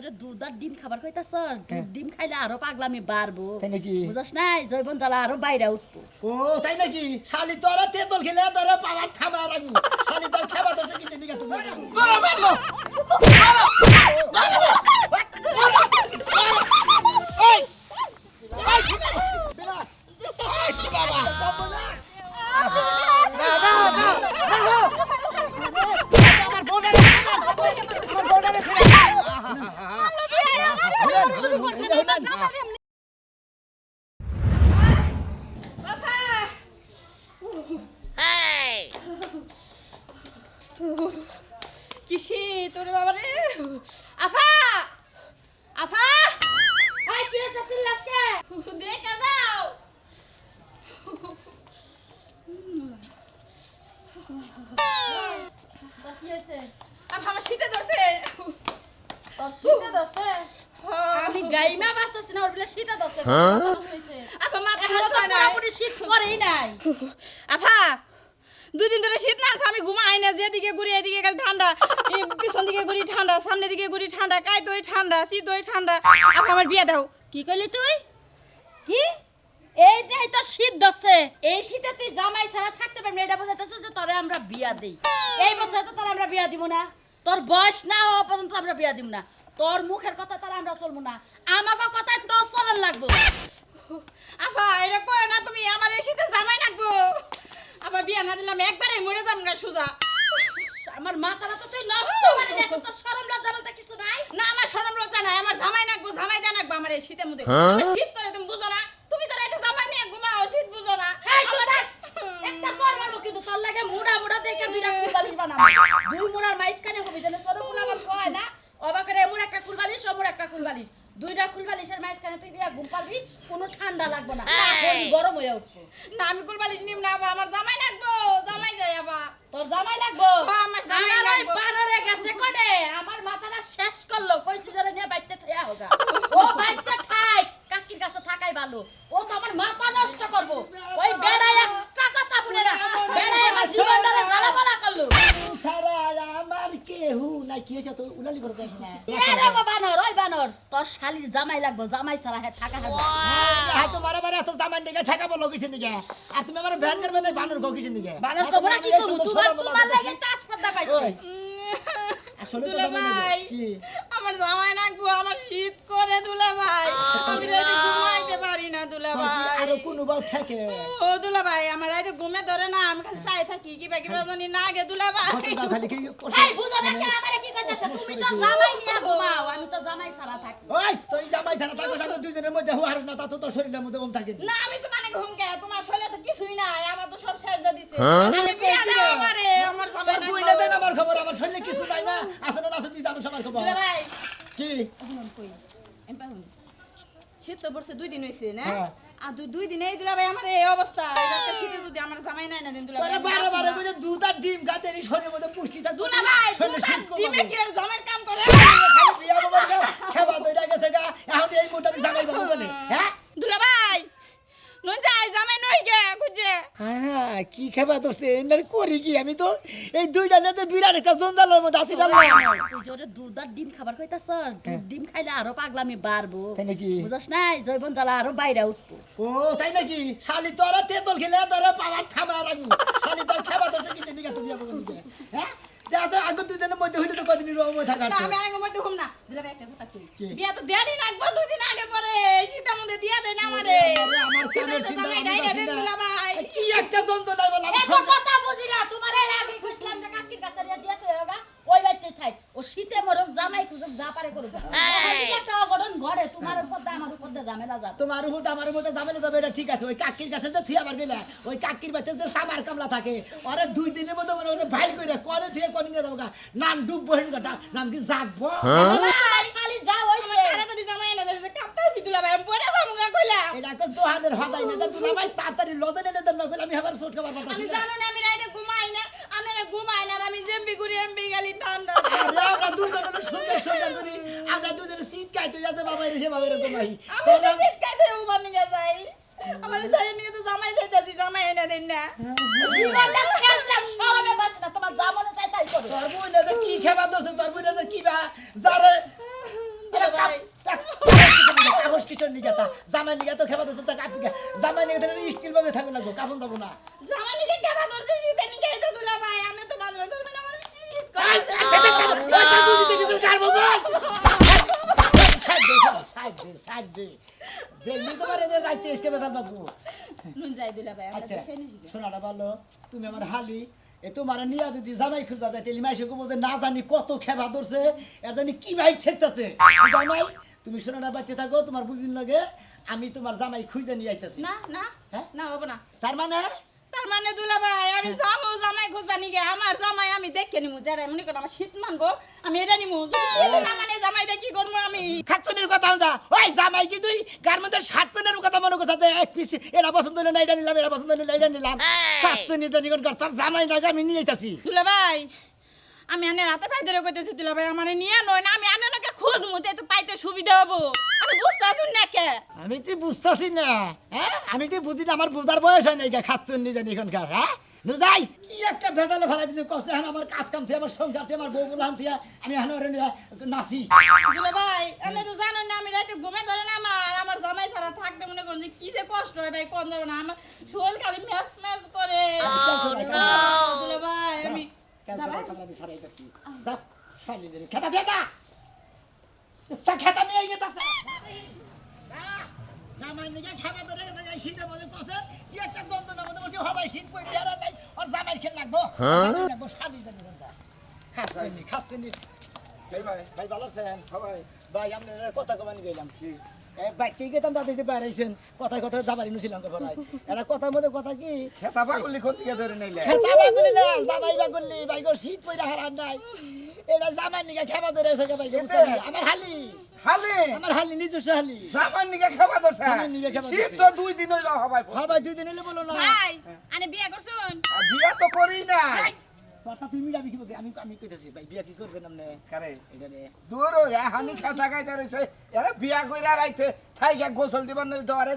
জোরে দুধ আর ডিম খাবার কইতাছ দুধ ডিম খাইলে আরও পাগলামি বাড়বো তাই নাকি? বুঝাস নাই জৈবন জ্বালা আরও বাইরে উঠবো ও তাই নাকি শালি তোরা তেতল খেলে তোরা পাওয়ার থামা রাখব শালি তোর খাবার তোর কিছু নিকা তুমি তোরা মারলো বোনের আমার বোনের শুরু করছে না, এটা জামার এমনি। কিসে? তোরে বাবা রে আফা আফা এই, কি হয়েছে, চিল্লাস কে? দেখা যাও! কি হয়েছে? আফা আমার শীতে ধরছে? আমি গাইমা বাঁচতেছি না ওর বলে শীতে ধরছে তোর মাথা পুরোপুরি শীত পরেই নাই। আফা দুদিন ধরে শীত না আছে, আমি ঘুমাই না যেদিকে ঘুরি এদিকে গেলে ঠান্ডা। পিছন দিকে ঘুরি ঠান্ডা সামনে দিকে ঘুরি ঠান্ডা কাই দই ঠান্ডা শীত দই ঠান্ডা। আফা আমার বিয়ে দাও। কি কইলি তুই? কি? এই দেই তো শীত ধরছে এই শীতে তুই জামাই ছাড়া থাকতে পারবি এটা বোঝাইতেছ যে তোরে আমরা বিয়া দেই। এই বছরে তো তোর আমরা বিয়া দিব না। তোর বয়স না হওয়া পর্যন্ত আমরা বিয়া দিব না। তোর মুখের কথা তারা আমরা চলবো না। আমাকে কথায় তোর চলন লাগবো। আফা এটা কয় না তুমি? আমার এই শীতে জামাই লাগবো। আবার বিয়ে না দিলাম একবারে মরে যাম না সুজা। আমার মাথাটা তো তুই নষ্ট করে তোর শরম লজ্জা বলতে কিছু নাই? না আমার সরম লজ্জা নাই আমার জামাই নাকবো জামাই দেন নাকবো আমার এই শীতের মধ্যে। আমার শীত করে তুমি বুঝো না। তুমি তো রাইতে জামাই নিয়ে ঘুমাও শীত বুঝো না। এই চুপ আমার- থাক। একটা সর মারবো কিন্তু তোর লাগে মুড়া মুড়া দেখে দুইটা কুলবালিশ বানাবো। দুই মুড়ার মাইসখানে হবি যেন ছোট কুল আমার কয় না। অবাক করে এমন একটা কুলবালিশ অমর একটা কুলবালিশ দুইটা কুলবালিশের মাইসখানে তুই বিয়া ঘুম পারবি কোনো ঠান্ডা লাগবে না। গরম হয়ে উঠবো। না আমি কুরবালিশ নিম না আমার জামাই নাকবো জামাই যাই আবার। তোর জামাই লাগবো? আমার জামাই লাগবো। বানরে গেছে কোনে? আমার মাথাটা শেষ করল কইছি জরে নিয়ে বাইতে থইয়া হোগা ও বাইতে থাক কাকির কাছে থাকাই ভালো। ও তো আমার মাথা নষ্ট করব। ওই বেড়ায় না। বেড়ায় আমার জীবনটারে জ্বালাপালা করল। সারা আমার কেহু না কি হয়েছে তো উলালি করে কইছ না এ রে বাবা বানর ওই বানর তোর শালির জামাই লাগবো জামাই ছাড়া হে থাকা হবে। হ্যাঁ তো মারা মারা এত দামান দিকে ঠেকাবো লগিছে নিকে আর তুমি আমার ভ্যান করবে না বানর গকিছে নিকে বানর কবো কি করব? তোমার তোমার লাগে চাষ পাতা পাইছে। আসলে তো ভাই আমার জামাই নাকবো আমার শীত করে দুলা ভাই আমি রাইতে ঘুমাইতে পারি না দুলা ভাই আরও কোনো বাউ ঠেকে ও দুলা ভাই আমার রাইতে ঘুমে ধরে না আমি খালি চাই থাকি কিবা কিবা জানি না আগে দুলা ভাই খালি কি এই বুঝো না কি আমারে কি কইতাছে তুমি তো জামাই নিয়ে ঘুমাও আমি তো জামাই ছাড়া থাকি। ওই তুই জামাই ছাড়া থাকো থাকো দুজনের মধ্যে হুয়ার না তা তো তোর শরীরের মধ্যে কম থাকে না। আমি তো মানে ঘুমকে তোমার শরীরে তো কিছুই নাই আমার তো সব শেষ দিয়ে দিছে। আমি বিয়া দাও আমারে আমার জামাই তোর বুই নাকবো। না আমার খবর আমার শরীরে কিছু নাই না। আছে না আছে তুই জানো সবার খবর। ভাই। কি? কই আমি পাহুন শীত তো পড়ছে দুই দিন হইছে না? হ্যাঁ। আর দুই দিন এই দুলা ভাই আমার এই অবস্থা। একটা শীতে যদি আমার জামাই নাই না দিন দুলা ভাই বারে বারে না। দুধ আর ডিম খাতে এই শরীরের মধ্যে পুষ্টি থাকবে দুলা ভাই শরীরে শীত কমাবে। ডিমে কি আর জামাইয়ের কাম করে? খালি বিয়া বাবা গা, খেবা দইরা গেছে গা, এখন এই আমি জামাই বাবু বলে, হ্যাঁ? দুলা ভাই নুন যাই জামাই নই। হ্যাঁ, কি খেবা ধরছে এনার করি কি আমি তো? এই দুইটা নিয়ে বিরাট একটা জঞ্জালের মধ্যে আছি না তুই জোরে দুধ আর ডিম খাবার কইতাছ দুধ ডিম খাইলে আরও পাগলামি বাড়বো। তাই নাকি? বুঝাস না জৈবন জ্বালা আরও বাইরে উঠবো। ও তাই নাকি? শালি তোরা তেতল খেলে তোরা পাওয়ার থামা রাখব। শালি তোর খেবা ধরছে কিছু নিগা তুমি হ্যাঁ? যা তো আগে দুজনের মধ্যে হইলে তো কদিন না আমি আগে মধ্যে ঘুম না। দুলা একটা কথা কই? বিয়া তো দেরি রাখব দুই দিন আগে পরে। সীতা মধ্যে দিয়া দেন আমারে। আমার চিন্তা দেন। ভাই। কি একটা যন্ত্রণা বললাম কথা বুঝি না তোমার এর আগে কইছিলাম যে কাকির কাছে দিয়া তুই হোগা ওই বাইতে থাই ও শীতে মরক জামাই খুঁজুক যা পারে করুক। একটা অঘটন ঘরে তোমার উপর আমার উপর ঝামেলা যাবে। তোমার উপর আমার যাবে না যাবে এটা ঠিক আছে। ওই কাকির কাছে যে আবার গেলে ওই কাকির বাচ্চা যে সামার কামলা থাকে ওরে দুই দিনের মধ্যে মনে মনে ভাইল করে করে থুয়ে করে নিয়ে যাব নাম ডুব বহিন নাম কি জাগবো? শালি যা আমার হইছে কারে তো জামাই এনে ধরেছে কাঁপতাছি দুলা ভাই পড়ে যাব কইলা। এটা তো দোহানের হদাই না দুলা ভাই তাড়াতাড়ি লদে এনে দেন নকলে আমি আবার সুট খাবার কথা আমি জানো না আমি রাইতে না ঘুমাই না আমি জেম্বি ঘুরি এমবি গেলি ঠান্ডা আরে আমরা দুজন সুন্দর সুন্দর করি। আমরা দুজনে শীত খাইতে যাচ্ছে বাবা রে বাবা এরকম নাই আমি তো শীত খাইতে উবার নিয়ে যাই। আমার যাই নিয়ে তো জামাই যাইতাছি জামাই এনে দেন না। জীবনটা শেষলাম শরমে বাঁচি না তোমার যা চাই তাই করো। তোর বই না কি খেবা ধরছে তোর বই না যে কি বা? যারে কিসের নিকে তা জামাই নিকে তো খেবা তো তা কাপি জামাই নিকে তো স্টিল ভাবে থাকো না গো কাপন না। জামানিকে কেবা ধরছে শীতে নিকে এই তো দুলা ভাই আমি তো মাঝে মাঝে ধরবেন আমার শীত করে। আচ্ছা, আচ্ছা, আচ্ছা, ওই তা বুঝি দেখি তো কার বল সাইড দে সাইড দে সাইড দে দেখলি তোমার এদের রাইতে বেতাল শোনাটা তুমি আমার হালি এ তোমার নিয়া যদি জামাই খুঁজবা যায় তেলি মাইসে কবো যে না জানি কত খেবা ধরছে এর জানি কি নাই তুমি শোনাটা বাচ্চা থাকো তোমার বুঝিন লাগে আমি তোমার জামাই খুঁজে নিয়ে আইতাছি। না না হ্যাঁ? না হব না। তার মানে? তার মানে দুলা ভাই আমি যাব জামাই খুঁজবা নিগে আমার জামাই আমি দেখে নিমু যারা মনে করো আমার শীত মানবো আমি এটা নিমু। না মানে জামাই দেখি করব আমি। খাচ্ছনির কথা যা ওই জামাই কি তুই? গার্মেন্টের শার্ট প্যান্টের কথা মনে করতে এক পিস এরা পছন্দ হলো না এটা নিলাম এরা পছন্দ হলে এটা নিলাম। খাচ্ছনি তো নিকট কর তোর জামাই না আমি নিয়ে যাইতাছি দুলা ভাই আমি আনে রাতে পাই ধরে কইতেছি দুলা ভাই আমার নিয়ে নয় না আমি আনে নাকি খুঁজমু তে তো পাইতে সুবিধা হব। আমি বুঝতে আসুন না কে? আমি তুই বুঝতেছি না হ্যাঁ? আমি তুই বুঝি না আমার বুঝার বয়স হয় নাই খাচ্ছন নিজে এখনকার হ্যাঁ? যাই কি একটা ভেজালে ফেলা দিচ্ছে কষ্ট এখন আমার কাজ কাম থেকে আমার সংসার থেকে আমার বউ বলান থেকে আমি এখন ওরে নাচি। দুলা ভাই আমি তো জানো না আমি রাতে ঘুমে ধরে না আমার আমার জামাই ছাড়া থাকতে মনে করুন যে কি যে কষ্ট হয় ভাই কোন যাবে না আমার শরীর খালি ম্যাচ ম্যাচ করে। দুলা ভাই আমি জামাই আমি সারাইতেছি ভাই ভাই কথা কমানি গেলাম কি বাইতে গেতাম তাদের যে বেড়াইছেন কথায় কথায় যাবারি নুছিলাম ভাই এটা কথার মধ্যে কথা কি? খেতা পাগলি কোন দিকে ধরে নিলে? খেতা বাগুলি না জামাই বাগুলি বাইগর শীত পইরা হারান নাই। এটা জামাই নিকে খেবা ধরে এসে ভাই আমার হালি। হালি? আমার হালি নিজস্ব হালি। জামান নিকে খাবা ধরছে? জামান নিকে খাবা শীত তো দুই দিন হইল হবাই হ্যাঁ দুই দিন এলে বলো না। ভাই আনে বিয়ে করছুন? বিয়া তো করি না কথা তুমি যাবি কি? আমি আমি কইতেছি ভাই বিয়া কি করবেন আপনি কারে? এটা রে। দূর হানি খেতা গাইতে রইছে। এরা বিয়া কইরা রাইতে থাইকা গোসল দিবার নইলে তো আরে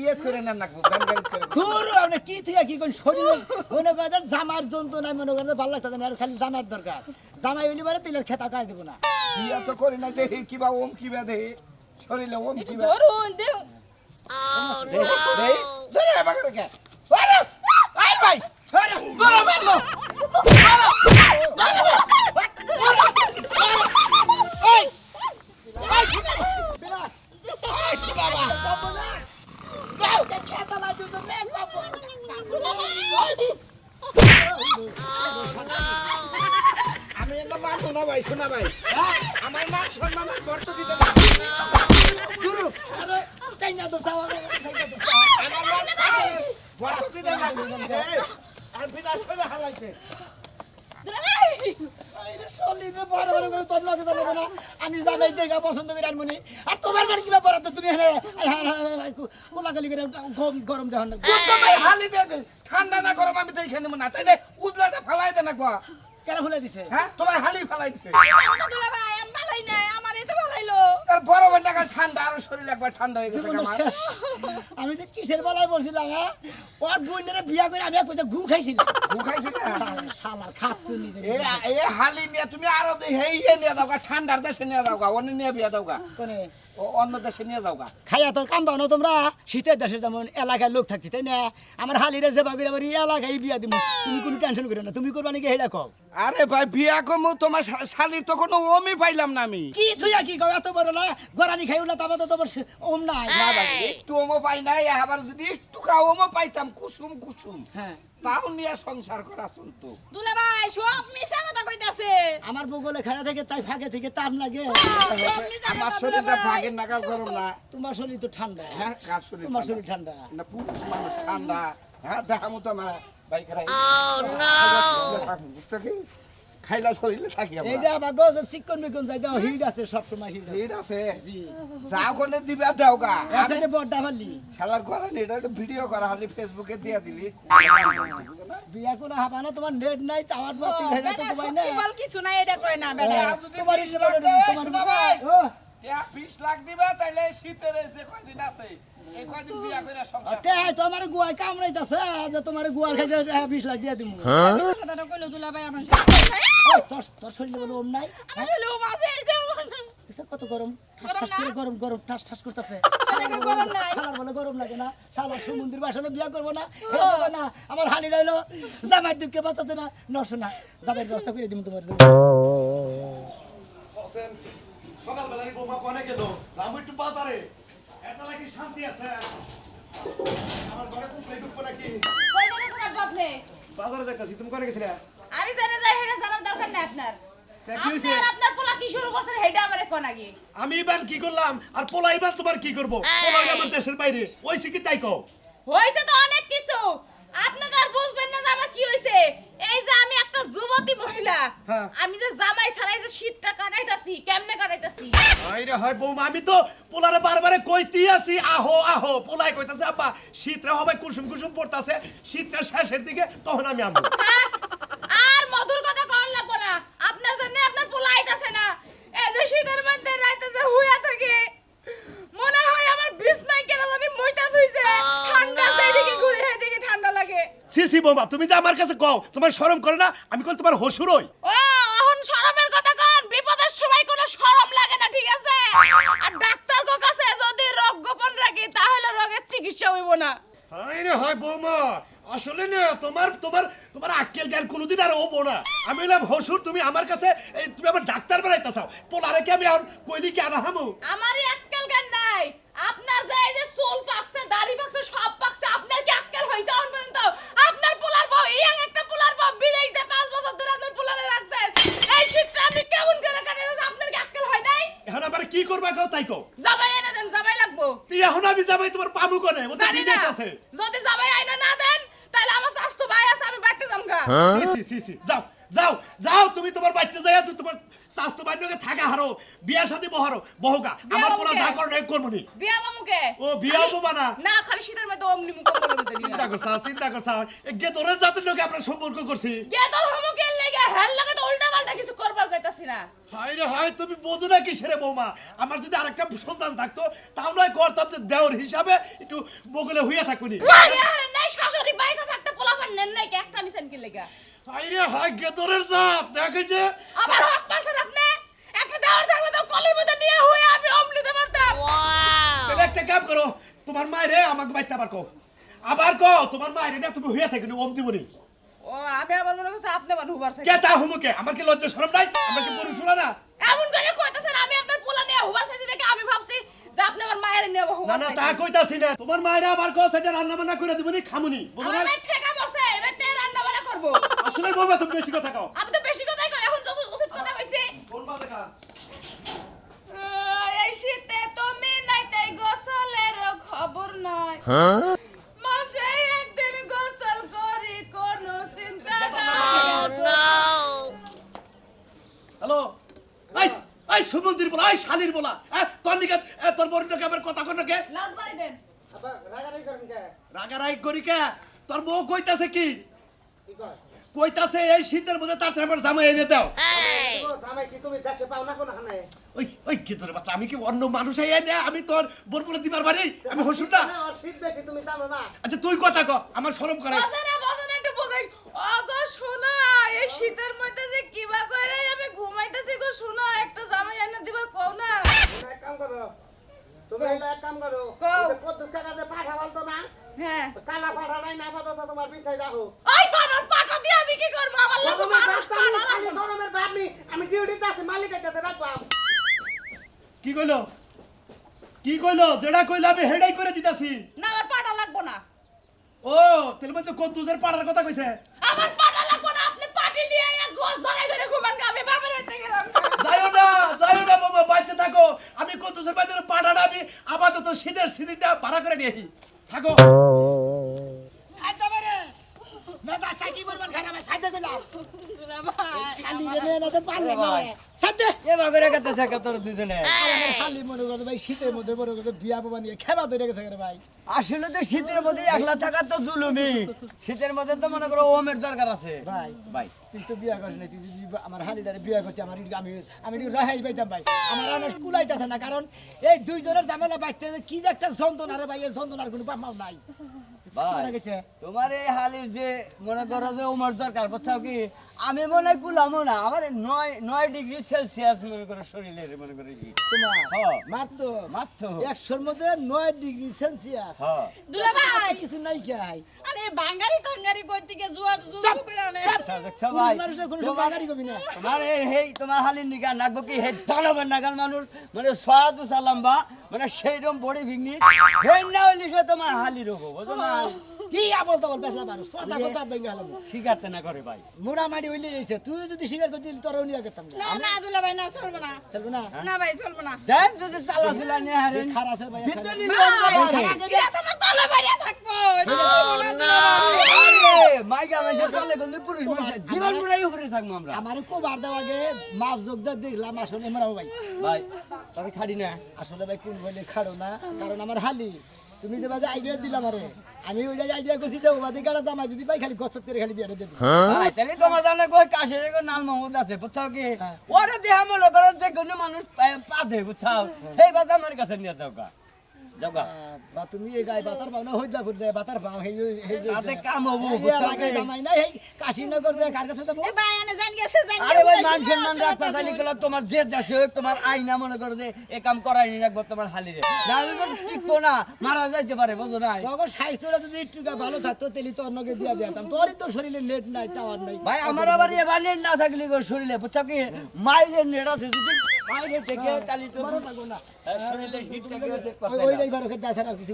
ইয়ে করে নেন নাকবো গান গাড়ি করে। দূর আপনি কি থেকে কি কোন শরীর। মনে করেন জামার জন্তু নাই মনে করেন ভালো লাগতেছে না খালি জামার দরকার। জামাই হইলে পারে তেলের খেতা কাজ দেবো না। বিয়া তো করি না দেখি কিবা ওম কিবা দেহি? শরীরে ওম কিবা ধরুন দেও দেহি দেহি। ধরে বাগা রেখে আরে আই ভাই! আরে শুনে শুনে না নে আমি এটা মানবো না ভাই শোনা ভাই আমার মান সম্মান বর্ত দিতে গুরু আরে চাই না তো আমার মান সম্মান বর্ত দিতে না আর বিনা সবে হালাইছে দুলা ভাই শরীরে বড় বড় করে তোর লাগে তোর না। আমি জামাই দেখা পছন্দ করে আনমনি। আর তোমার মানে কি ব্যাপার? তুমি কোলাকালি করে গরম গরম দেখুন হালি দে দে। ঠান্ডা না গরম আমি দেখে নেব না। তাই দে উজলাটা ফালাই দে না গো। কেন ফুলে দিছে? হ্যাঁ? তোমার হালি ফালাই দিছে। দুলা ভাই আমি ভালাই নাই আমার বড় ঠান্ডা আর শরীর একবার ঠান্ডা হয়ে গেছে জীবনটা আমার শেষ। আমি যে কিসের বেলায় বলছিলাম হ্যাঁ? ওর বিয়া করে আমি এক পয়সা গু খাইছিলাম। ভুখাইছি না শালা খাচ্ছ নিজে এ এ হালি নিয়ে তুমি আরও হেই ইয়ে নিয়ে দাও ঠান্ডার দেশে নিয়ে দাও গা অন্য নিয়ে বিয়া দাও গা। অন্য দেশে নিয়ে দাও গা। খাইয়া তোর কাম পাও না তোমরা শীতের দেশে যেমন এলাকায় লোক থাকতি তাই না? আমার হালিরে যে বাবির আবার এলাকায় বিয়া দিব তুমি কোনো টেনশন করো না তুমি করবা নাকি হেডা কও। আরে ভাই বিয়া কমু তোমার শালির তো কোনো ওমি পাইলাম না আমি। কি থুইয়া কি কও এত বড় না গোরানি খাই উলা তারপর তো তোমার ওম নাই। না ভাই একটু ওমো পাই নাই আবার যদি একটু কা ওমো পাইতাম কুসুম কুসুম। হ্যাঁ। তাও নিয়ে সংসার করা চলতো। দুলা ভাই সব মিছা কথা কইতাছে। আমার বগলে খানা থেকে তাই ফাঁকে থেকে তাপ লাগে। আমার শরীরটা ভাই ভাগের নাগাল গরম না। তোমার শরীর তো ঠান্ডা। হ্যাঁ কার শরীর তোমার ঠান্ডা। শরীর ঠান্ডা। না পুরুষ মানুষ ঠান্ডা। হ্যাঁ দেখা মতো আমার বাইক রাই খাইলা শরীরে থাকি এই যে আমার গো চিকন মিকন যাই দাও হিট আছে সব সময় হিট আছে। হিট আছে? জি। যাও কোনে দিবা দাও গা। সাথে বড়টা ফালি শালার ঘরে নেট একটা ভিডিও করা হলি ফেসবুকে দিয়া দিলি। বিয়া কোন হাবা না তোমার নেট নাই টাওয়ার বাতি ঘেরা তো কই না বল কিছু নাই এটা কই না বেটা। হ্যাঁ, তোমার তোমার শোনো ভাই, ও, টিয়া 20 লাখ দিবা তাইলে শীতের এই যে কয়দিন আছে এই কয়দিন বিয়া করে সংসার তে তোমার গুয়ায় কামড়াইতাছে যে তোমার গুয়ার খাইছে বিশ লাখ দিয়ে দিমু। কথাটা কইলো দুলা ভাই আমার ওই, তোর তোর শরীরে বলে ওম নাই? আমার কত গরম? ঠাস গরম ঠাস না? করে গরম গরম ঠাস ঠাস করতেছে। গরম বলে লাগে না। শালা সমুদ্রের বাসনে বিয়া করব না। হেরে যাবে না আমার হানি রইল। জামাইয়ের দুঃখে বাঁচাতে না নশো না। জামাইয়ের ব্যবস্থা করে দিব তোমার হোসেন সকালবেলায় বৌমা কনে গেল। যাব একটু বাজারে। এটা নাকি শান্তি আছে। আমার ঘরে পুতলে ঢুকবো নাকি? বাজারে যাইতাছি তুমি কনে গেছিলে? আমি জানি যাই হেটা জানার দরকার নাই আপনার? আপনার পোলা কি শুরু করছেন হেটা আমারে কোন আগে আমি এবার কি করলাম? আর পোলা এবার তোমার কি করব? পোলাই আমার দেশের বাইরে। কি তাই কও? হইছে তো অনেক কিছু। আর বুঝবেন না যে আমার কি হইছে। এই যে যুবতী মহিলা হ্যাঁ। আমি যে জামাই ছাড়াই যে শীতটা কাটাইতাছি কেমনে কাটাইতাছি আইরে হয় বৌমা আমি তো পোলারে বারবারে কইতি আছি আহো আহো পোলাই কইতাছে আব্বা শীতরা হবে কুসুম কুসুম পড়তাছে শীতটা শেষের দিকে তখন আমি আমবো থাক, আর মধুর কথা কন লাগবো না আপনার জন্য আপনার পোলা আইতাছে না এই যে শীতের মধ্যে রাইতে যে হুইয়া থাকে মনে হয় আমার বিছনায় কেন জানি মইতা ধুইছে ঠান্ডা যেদিকে ঘুরে সেদিকে ঠান্ডা সি সি তুমি যে আমার কাছে কও তোমার শরম করে না আমি কল তোমার হসুর হই? ও এখন শরমের কথা কন বিপদের সময় কোনো শরম লাগে না ঠিক আছে? আর ডাক্তার গো কাছে যদি রোগ গোপন রাখি তাহলে রোগের চিকিৎসা হইব না। হাই রে হয় বৌমা আসলে না তোমার তোমার তোমার আক্কেল জ্ঞান কোনোদিন আর হব না। আমি হলাম হসুর তুমি আমার কাছে এই তুমি আমার ডাক্তার বানাইতে চাও। পোলারে কি আমি এখন কইলি কি আনা হামু আমারই আক্কেল জ্ঞান নাই আপনার যে এই যে চুল পাকছে দাড়ি পাকছে সব পাকছে আপনার কি আক্কেল হইছে এখন পর্যন্ত আপনার পোলার বউ ইয়াং একটা পোলার বউ বিদেশ যে পাঁচ বছর ধরে আপনার পোলারে রাখছেন এই শীতটা আপনি কেমন করে কাটাইছেন আপনার কি আক্কেল হয় নাই এখন আবার কি করবা কও তাই কও জামাই এনে দেন জামাই লাগবো তুই এখন আমি যাবাই তোমার পাবো কোনে ও তো জানি না বিদেশ আছে। যদি জামাই আইনা না দেন তাহলে আমার স্বাস্থ্য ভাই আছে আমি বাইতে যামগা সি সি সি সি যাও যাও যাও তুমি তোমার বাড়িতে যাই আছো তোমার স্বাস্থ্য থাকা হারো বিয়া শাদী বহারো বহুগা আমার পোলা যা করো নাই করব নি বিয়া বামুকে ও, বিয়া হব না। না খালি শীতের মধ্যে অমনি মুখ চিন্তা করছাও চিন্তা করছাও গে তোর জাতের লোকে আপনার সম্পর্ক করছি। তোর হমুকে লেগে? হেল লাগে তো উল্টা পাল্টা কিছু করবার যাইতাছি না হায় রে হায় তুমি বোঝো না কিসের বৌমা? আমার যদি আরেকটা সন্তান থাকতো তাও নয় করতাম যে দেওর হিসাবে একটু বগলে হইয়া থাকুনি। নাই শাশুড়ি বাইসা থাকতে পোলাপান নেন নাই একটা নিছেন কি লেগা? হায় রে হায় গেদরের জাত দেখে যে। আবার হক পারছেন আপনি? একটা দেওয়ার থাকলে তো কলের মধ্যে নিয়ে হয়ে আমি পারতাম তাহলে একটা কাম করো তোমার মায়েরে আমাকে বাইতে আবার কও। আবার কও তোমার মায়েরে না তুমি হইয়া থাকুনি ওম দিবনি ও আমি আবার মনে করছি আপনি বান হুবার কে তা হুমুকে আমার কি লজ্জা শরম নাই? আমার কি পুরুষ হলো না? এমন করে কইতাছেন আমি আপনার পোলা নিয়ে হুবার চাইছি দেখে আমি ভাবছি যে আপনি আমার মায়ের নিয়ে হুবার না চাইছি। তা কইতাছি না। তোমার মায়েরা আমার কও সেটা রান্না বান্না করে দিবনি খামুনি। বুঝো না। মেয়ে ঠেকা পড়ছে এবার তে রান্না বান্না করব। আসলে বলবা তুমি বেশি কথা কও। আমি তো বেশি কথাই কই এখন যত উচিত কথা কইছি। বলবা দেখা। এই শীতে তুমি নাই তাই গোসলের খবর নাই। মাসে এই শালির বলা। তোর নিকে তোর বড় আমার কথা লাউড বাড়ি দেন। রাগারাই করি কে? তোর বউ কইতাছে কি? কইতাছে এই শীতের মধ্যে তার আমার জামাই এনে দাও। ওই ওই কি তোর বাচ্চা আমি কি অন্য মানুষ এনে আমি তোর বোরপুরে দিবার বাড়ি আমি হসুন না? আচ্ছা তুই কথা ক আমার শরম করে শোনা এই শীতের মধ্যে যে কিবা করে আমি ঘুমাইতেছি গো শোনা তুমি এটা এক কাম করো কও। কাকাতে পাঠা বলতো না হ্যাঁ। কালা পাঠা নাই না পাতা তোমার পিছাই রাখো। ওই বানর পাটা দিয়ে আমি কি করব? আমার লাগবে গরমের মানুষ আমি, গরমের বাপ আমি, আমি ডিউটিতে আছি মালিকের কাছে রাখলাম। কি কইলো? কি কইলো? যেটা কইলো আমি হেডাই করে দিতাছি। না আমার পাটা লাগবো না। ও তেল মধ্যে দুজের পাড়ার কথা কইছে? আমার পাড়া লাগবো না আপনি পাটি নিয়ে এক গোল জড়াই ধরে ঘুমান আমি বাপের বাড়িতে গেলাম। যাইও না যাইও না বাবা বাইতে থাকো। আমি কদ্দুসের বাইতে পাড়াটা আমি আপাতত শীতের সিজনটা ভাড়া করে নিয়ে থাকো। মেজাজ থাকি বলবার খারাপ সাইডে দিলাম। খালি রে না তো পারলে না সাইডে এবার করে গেতেছে তোর দুজনে। আর খালি মনে করো ভাই শীতের মধ্যে মনে করো বিয়া বাবা নিয়ে খেবা ধরে গেছে রে ভাই? আসলে তো শীতের মধ্যে একলা থাকা তো জুলুমি। শীতের মধ্যে তো মনে করো ওমের দরকার আছে। ভাই ভাই। তুই তো বিয়া করিস না তুই যদি আমার হালিটারে বিয়া করতে আমার আমি আমি একটু পাইতাম ভাই। আমার অনেক কুলাইতেছে না কারণ এই দুইজনের ঝামেলা বাইতে কি যে একটা যন্ত্রণা রে ভাই এই যন্ত্রণার কোনো পামাও নাই। তোমার এই হালির যে মনে করো যে উমর দরকার কোথাও কি? আমি মনে হয় কুলামো না আমার নয় নয় ডিগ্রি সেলসিয়াস মনে করো শরীরের মনে করো কি তোমার। মাত্র মাত্র। একশোর মধ্যে নয় ডিগ্রি সেলসিয়াস। হ্যাঁ দুলা কিছু নাই খাই। আরে কই থেকে জুয়ার জুজু চাপ, করে আনে চাপ। দেখছ ভাই মানুষের কোনো তোমার- বাগারি কবি না। তোমার এই তোমার হালির নিগা নাগবো কি? হে দানবের নাগাল মানুষ। মানে সাদু মানে সেইরকম বডি ভিগনি হেন না হইলি তোমার হালি রোগ বুঝো না কি আবল তাবল বেসলা পারো সদা কথা ভেঙে গেলাম শিখাতে না করে ভাই। মোড়া মারি হইলে যাইছে তুই যদি স্বীকার করতে তোরও নিয়ে গেতাম না। না দুলা ভাই না চলবো না। চলবে না? না ভাই চলবো না। দেন যদি চালা চিলা নিয়ে হারেন। খারাপ ভাই ভিতরে খারাপ। নিলে অন্ধকার। এটা তোমার তলে বাড়িয়া থাকব। আরে, মাইকা মাইসা চলে পুরুষ মানুষের জীবন পুরাই উপরে থাকব আমরা। আমারে কো বার দেওয়া আগে মাপ যোগ দিয়ে দেখলাম আসলে মরাও ভাই। ভাই তবে খাড়ি না। আসলে ভাই কোন বলে খাড়ো না? কারণ আমার হালি। তুমি যে বাজে আইডিয়া দিলা আরে আমি ওই আইডিয়া করছি তো ওবাদি গালা জামাই যদি পাই খালি গছত করে খালি বিয়াটা দিয়ে হ্যাঁ? ভাই তাহলে তোমার জানে কই কাশের গো নাল মহমুদ আছে বুঝছাও কি? হ্যাঁ। ওরে দেহা মনে করে যে কোন মানুষ পা- পা দে বুঝছাও? সেই বাজে আমার কাছে নিয়ে দাও তুমি এই গায়ে বাতার পাও না হই যা ফুট যায় বাতার পাও হেই হেই তাতে কাম হব এই বুঝছাও এলাকায় কি? জামাই না এই কাশীনগর দিয়ে কার কাছে যাব? এ ভাই আনে জান গেছে জান আরে ভাই মান সম্মান শুনো, রাখতে চাইলে তোমার যে দেশে হোক তোমার আইনা মনে করো যে এ কাম করাই নি রাখব তোমার হালিরে। নাহলে তো টিকবো না মারা যাইতে পারে বুঝো না তখন স্বাস্থ্যটা যদি একটু ভালো থাকতো তাহলে তো অন্যকে দিয়া দিতাম। তোরই তো শরীরে নেট নাই টাওয়ার নাই। ভাই আমার আবার এবার নেট না থাকলে গো শরীরে বুঝছ কি? মাইরের নেট আছে যদি তো হ্যাঁ,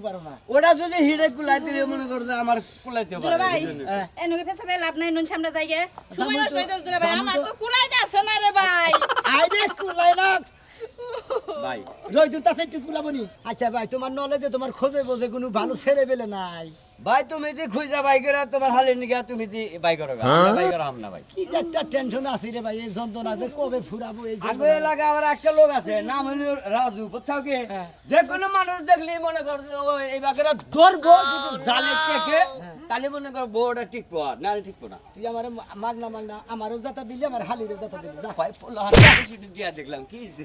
পারো ওটা যদি হিরে কুলাই দিলে মনে করো যে আমার কুলাইতে দুলা ভাই পারে ফেসা ভাই লাভ নাই নুন সামনে যাইগে। সময় নষ্ট তো- ভাই আমার তো- তো কুলাই না রে ভাই। আইরে কুলাই না। ভাই। তাছে একটু কুলাবনি আচ্ছা ভাই তোমার নলেজে তোমার খোঁজে বোঝে কোনো ভালো ছেলে পেলে নাই। ভাই তুমি যে খুঁজা তোমার হালে নিগা তুমি যে হাম না ভাই। কি একটা টেনশন আছে রে ভাই এই যন্ত্রণা যে কবে ফুরাবো এই আগে। আমার একটা লোক আছে নাম হলো রাজু কোথাও কি? হ্যাঁ। যে কোনো মানুষ দেখলেই মনে কর এই বাকেরা ধরবো জালে টেকে তাহলে মনে কর বউটা টিকবো আর নাহলে টিকবো না। তুই আমার মাগনা মাগনা আমারও যাতা দিলি আমার হালিরও যাতা দিলি যা। ভাই পোলা হাতে দিয়া দেখলাম কি হইছে?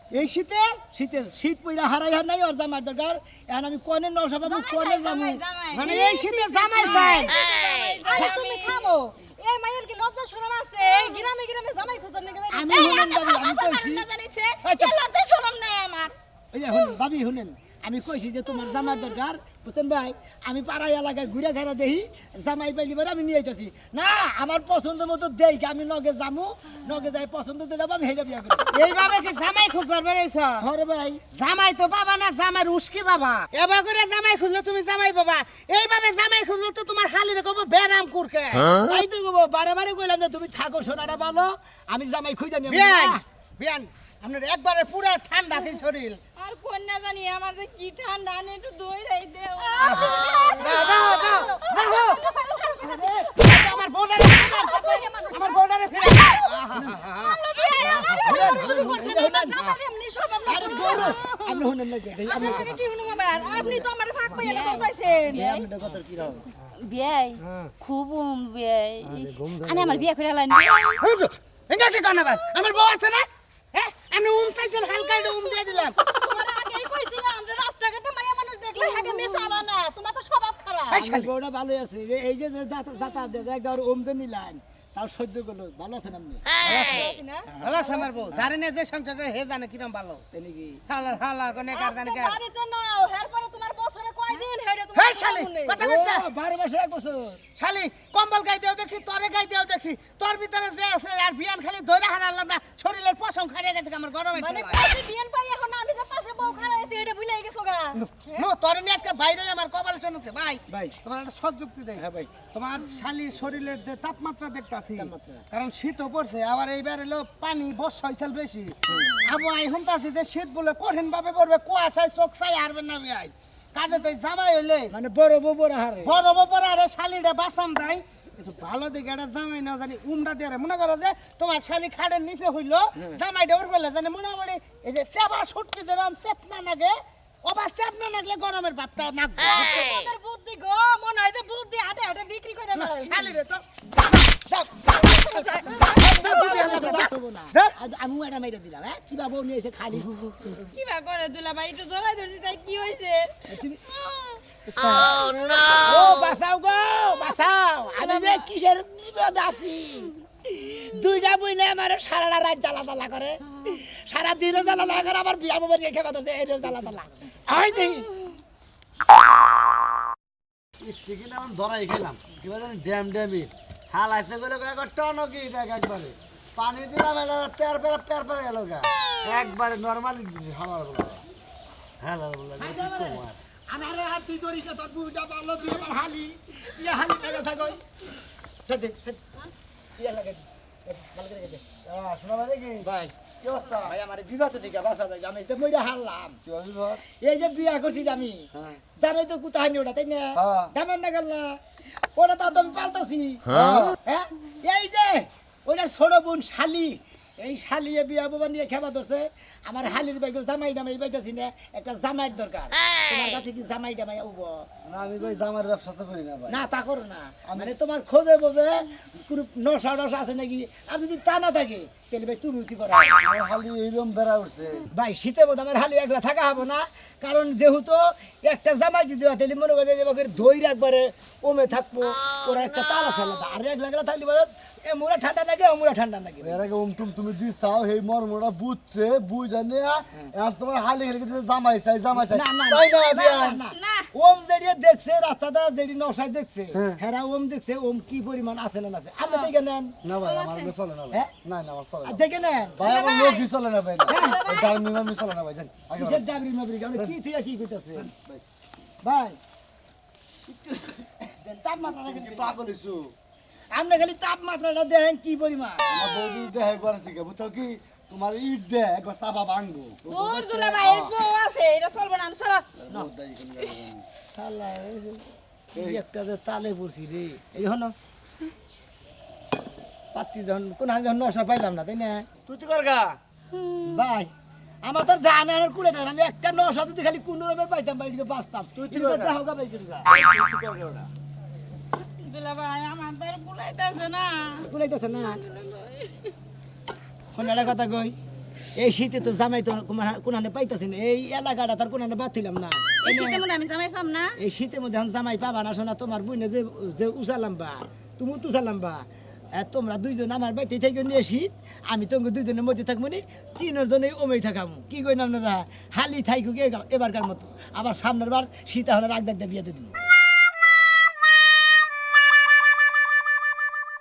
এই শীতে? শীতে শীত পইরা হারাই হার নাই ওর জামার দরকার। এখন আমি কনে নৌসা পাবো কনে যাব মানে এই শীতে জামাই চাই। আরে তুমি খামো। এই মায়ের কি লজ্জা শরম আছে? এই গ্রামে গ্রামে জামাই খোঁজার নাকি আমি হুনেন বাবু আমি কইছি আচ্ছা। লজ্জা শরম নাই আমার। এই যে বাবি হুনেন আমি কইছি যে তোমার জামার দরকার বুঝছেন ভাই? আমি পাড়ায় এলাকায় ঘুরে ঘেরা দেখি জামাই পাইলি পরে আমি নিয়ে আইতাছি। না আমার পছন্দ মতো দেই আমি নগে যামু নগে যাই পছন্দ দিলে আমি হেটা বিয়া করি। এইভাবে কি জামাই খুঁজবার বেড়াইছ? হরে ভাই। জামাই তো পাবা না জামাই উস্কি পাবা এবার করে জামাই খুঁজলে তুমি জামাই পাবা এইভাবে জামাই খুঁজলে তো তোমার হালিরে কব বেরাম কুরকে। তাই তো বারে বারে কইলাম যে তুমি থাকো সোনাটা ভালো আমি জামাই খুঁজে নিয়ে বিয়ান বিয়ান। আপনার একবারে পুরো ঠান্ডা দিন শরীর। আর কন্যা জানি আমার যে কি ঠান্ডা আনে একটু দই রাই দেও। আমার আমি আমি আপনি তো ফাঁক পাইয়া না দৌড়াইছেন আমি বিয়াই? খুব উম বিয়াই। আমার বিয়া করে করেন আমার বউ আছে না? হ্যাঁ আমি উম চাইছেন হালকা একটা উম দিয়ে দিলাম। তোমার আগেই কইছিলাম যে রাস্তাঘাটে মায়া মানুষ দেখলে হাগে মেশাবা না তোমার তো স্বভাব খারাপ। আছে যে এই যে যাতা- যাতায়াত দিয়ে যায়, একবার ওমদে নিলেন তাও সহ্য করল। ভালো আছেন আপনি? ভালো আছে আমার বউ? জানে না যে সংসার করে হে জানে কিরম ভালো। নাকি? হালা হালা কোনে কার জানে কার? বাড়িতে নাও এরপরে তোমার বছরে কয়দিন হেডে হে শালি। কথা কইছ ও, বারো মাসে এক বছর। শালি কম্বল গাইতেও দেখছি তরে গাইতেও দেখছি। তোর ভিতরে যে আছে আর বিয়ান খালি ধরে হারালাম না শরীরের পশম খারিয়ে গেছে আমার গরমে মানে বিয়ান পাই এখন আমি যে পাশে বউ খাড়া আছি এটা ভুলে গেছো গা? নো তোর নিয়ে আজকে বাইরে আমার কপাল শুনতে ভাই ভাই। তোমার একটা সযুক্তি দেয় হ্যাঁ ভাই। তোমার শালির শরীরের যে তাপমাত্রা দেখতাছি তাপমাত্রা। কারণ শীতও পড়ছে আবার এইবার এলো পানি বর্ষা হয়েছিল বেশি। আবু আই হুমতাছি যে শীত বলে কঠিন ভাবে পড়বে কুয়াশায় চোখ চাই হারবেন না ভাই কাজে তো জামাই হইলে। মানে বড় বড় হারে বড় পরে আরে শালিটা বাসাম দেয় একটু ভালো দিকে একটা জামাই না জানি উমটা দিয়ে মনে করো যে তোমার শালি খাড়ের নিচে হইল জামাইটা উঠ ফেলে জানি মোটামুটি এই যে সেবা সুটকি যেরকম না অবা চেপ না লাগলে গরমের ভাবটা নাকবে তোদের বুদ্ধি গো মনে হয় যে বুদ্ধি হাতে হাতে বিক্রি করে না, শালি রে তো। আমি এটা মেরে দিলাম হ্যাঁ? কি বাবু নিয়ে খালি। কি বা করে দুলা ভাই একটু জড়াই ধরছি তাই কি হয়েছে ও বাঁচাও গো বাঁচাও আমি যে কিসের বিপদ আছি দুইটা বইলে আমার সারাটা রাত জ্বালা জ্বালা করে। সারা দিনও জ্বালা জ্বালা করে আবার বিয়া বাবার খেয়ে খেবা ধরছে এই জ্বালা জ্বালা। হয় ঠিকই না আমি ধরাই খেলাম। বলে ড্যাম ড্যামি হালাইতে গেলে একবার টনও কি এটা একবারে। পানি দিলাম এলো পের পের পের পের গেল একবারে নর্মালি হালার বলা। হালার বলা আমার আর। তুই না তোর বুইটা পারল তুই আমার হালি। ইয়া হালি লাগা থাকই সেদে সেদ লাগা দে ভালো করে দে শোনা পারে কি ভাই কি অবস্থা ভাই আমার বিবাদ থেকে বাসা ভাই আমি তো মইরা হারলাম। কি অভিযোগ এই যে বিয়া করছি আমি হ্যাঁ। জানোই তো কোথায় ওটা তাই না? হ্যাঁ। কেমন না গেল ওটা তো আমি পাল্টাছি হ্যাঁ। এই যে ওইটার ছোট বোন শালি। এই শালিয়ে বিয়া বোবা নিয়ে খেলা ধরছে। আমার হালির বাইক জামাই ডামাই পাইতেছি না একটা জামাইয়ের দরকার। তোমার কাছে কি জামাই ডামাই উব না আমি ভাই জামার ব্যবসা তো করি না ভাই। না তা করো না। মানে তোমার খোঁজে বোঝে কোনো নশা নশা আছে নাকি? আর যদি তা না থাকে তাহলে ভাই তুমি উঠি করো আমার খালি এইরকম বেড়া উঠছে। ভাই শীতে বোধ আমার হালি একলা থাকা হব না। কারণ যেহেতু একটা জামাই যদি হয় তাহলে মনে করে যে ওকে ধৈর্য একবারে ওমে থাকব। ওরা একটা তালা ফেলে আর একলা একলা থাকলে বলে এ মোরা ঠান্ডা লাগে ও মোরা ঠান্ডা লাগে এর আগে উমটুম তুমি দিছাও সেই মর্মটা বুঝছে তোমার হালি জামাই চাই জামাই চাই। না না তাই না না, বিয়া না, না। ওম যেটি দেখছে রাস্তাটা দেখছে হেরা ওম দেখছে ওম কি পরিমাণ আছে না না আছে। আপনি দেখে নেন। না ভাই আমার আগে চলে না ভাই। হ্যাঁ? না না আমার চলে দেখে নেন। ভাই আমার লোকই চলে না ভাই। ওই মামি চলে না ভাই জান আগে ডাবরি মাবরি আপনি কি কি কইতাছে ভাই। একটু তাপমাত্রাটা কিন্তু পাগল হইছো? আপনি খালি তাপমাত্রাটা দেখেন কি পরিমাণ। আমার বৌদি করে থেকে বুঝছ কি? তোমার ইট দে একবার চাপা ভাঙবো। দূর দুলা ভাই বউ আছে এটা চলবে না চলো শালা, এই যে- একটা যে তালে পড়ছি রে এই হন পাত্তি যখন কোন হাতে যখন নশা পাইলাম না তাই না? তুই তো কর গা ভাই আমার তো জানে আমার কুলে দেন আমি একটা নশা যদি খালি কোন রকমে পাইতাম বাইরে বাঁচতাম। তুই তুই দেখো গা গা ওটা। দুলা ভাই আমার তো আর কুলাইতেছে না। কুলাইতেছে না। শোনালে কথা কই? এই শীতে তো জামাই তো কোনখানে পাইতেছি না। এই এলাকাটা তার কোনখানে বাতিলাম না। এই শীতের মধ্যে আমি জামাই পাম না। এই শীতের মধ্যে জামাই পাবা না শোনা তোমার বুনে যে যে উচালাম বা তুমি তুচালাম বা তোমরা দুইজন আমার বাড়িতে থেকে নিয়ে শীত আমি তোমাকে দুইজনের মধ্যে থাকব নি তিনজনে ওমেই থাকামু। কি কই না আপনারা? হালি থাইকু এবারকার মতো। আবার সামনের বার শীত হলে রাগ দাগ দিয়ে দিন